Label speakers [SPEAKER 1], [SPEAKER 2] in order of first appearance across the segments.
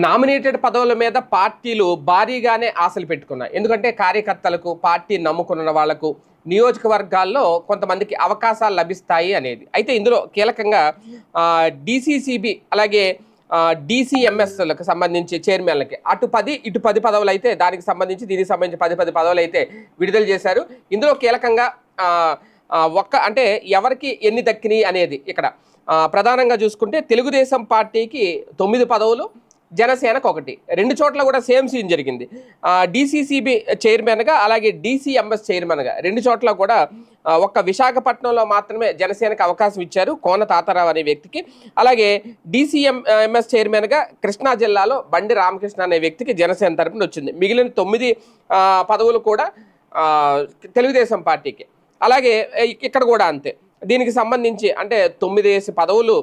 [SPEAKER 1] Nominated పదవుల మీద పార్టీలు భారీగానే ఆశలు పెట్టుకున్నాయి. ఎందుకంటే కార్యకర్తలకు పార్టీ నమ్ముకున్న వాళ్ళకు నియోజకవర్గాల్లో కొంతమందికి అవకాశాలు లభిస్తాయి అనేది. అయితే ఇందులో కీలకంగా డిసిసిబి అలాగే డిసిఎంఎస్లకు సంబంధించి చైర్మన్లకి అటు పది ఇటు పది పదవులు అయితే దానికి సంబంధించి దీనికి సంబంధించి పది పది పదవులు అయితే విడుదల చేశారు. ఇందులో కీలకంగా ఒక్క అంటే ఎవరికి ఎన్ని దక్కినాయి అనేది ఇక్కడ ప్రధానంగా చూసుకుంటే తెలుగుదేశం పార్టీకి తొమ్మిది పదవులు జనసేనకు ఒకటి రెండు చోట్ల కూడా సేమ్ సీన్ జరిగింది. డిసిసిబి చైర్మన్గా అలాగే డిసిఎంఎస్ చైర్మన్గా రెండు చోట్ల కూడా ఒక్క విశాఖపట్నంలో మాత్రమే జనసేనకు అవకాశం ఇచ్చారు కోన తాతారావు అనే వ్యక్తికి. అలాగే డిసిఎం ఎంఎస్ చైర్మన్గా కృష్ణా జిల్లాలో బండి రామకృష్ణ అనే వ్యక్తికి జనసేన తరపున వచ్చింది. మిగిలిన తొమ్మిది పదవులు కూడా తెలుగుదేశం పార్టీకి. అలాగే ఇక్కడ కూడా అంతే. దీనికి సంబంధించి అంటే తొమ్మిది పదవులు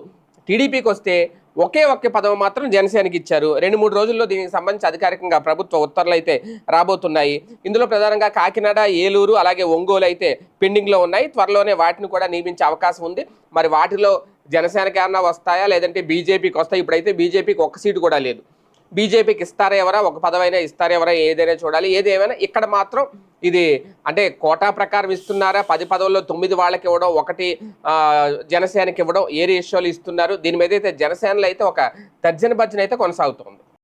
[SPEAKER 1] టీడీపీకి వస్తే ఒకే ఒక్క పదవి మాత్రం జనసేనకి ఇచ్చారు. రెండు మూడు రోజుల్లో దీనికి సంబంధించి అధికారికంగా ప్రభుత్వ ఉత్తర్వులు అయితే రాబోతున్నాయి. ఇందులో ప్రధానంగా కాకినాడ ఏలూరు అలాగే ఒంగోలు అయితే పెండింగ్లో ఉన్నాయి. త్వరలోనే వాటిని కూడా నియమించే అవకాశం ఉంది. మరి వాటిలో జనసేనకి ఏమన్నా వస్తాయా? లేదంటే బీజేపీకి వస్తాయి? ఇప్పుడైతే బీజేపీకి ఒక్క సీటు కూడా లేదు. బీజేపీకి ఇస్తారెవరా ఒక పదవైనా ఇస్తారెవరా ఏదైనా చూడాలి. ఏదేమైనా ఇక్కడ మాత్రం ఇది అంటే కోటా ప్రకారం ఇస్తున్నారా? పది పదవుల్లో తొమ్మిది వాళ్ళకి ఇవ్వడం ఒకటి జనసేనకి ఇవ్వడం ఏ రేషియోలు ఇస్తున్నారు? దీని మీద అయితే జనసేనలో అయితే ఒక తర్జన భర్జన అయితే కొనసాగుతుంది.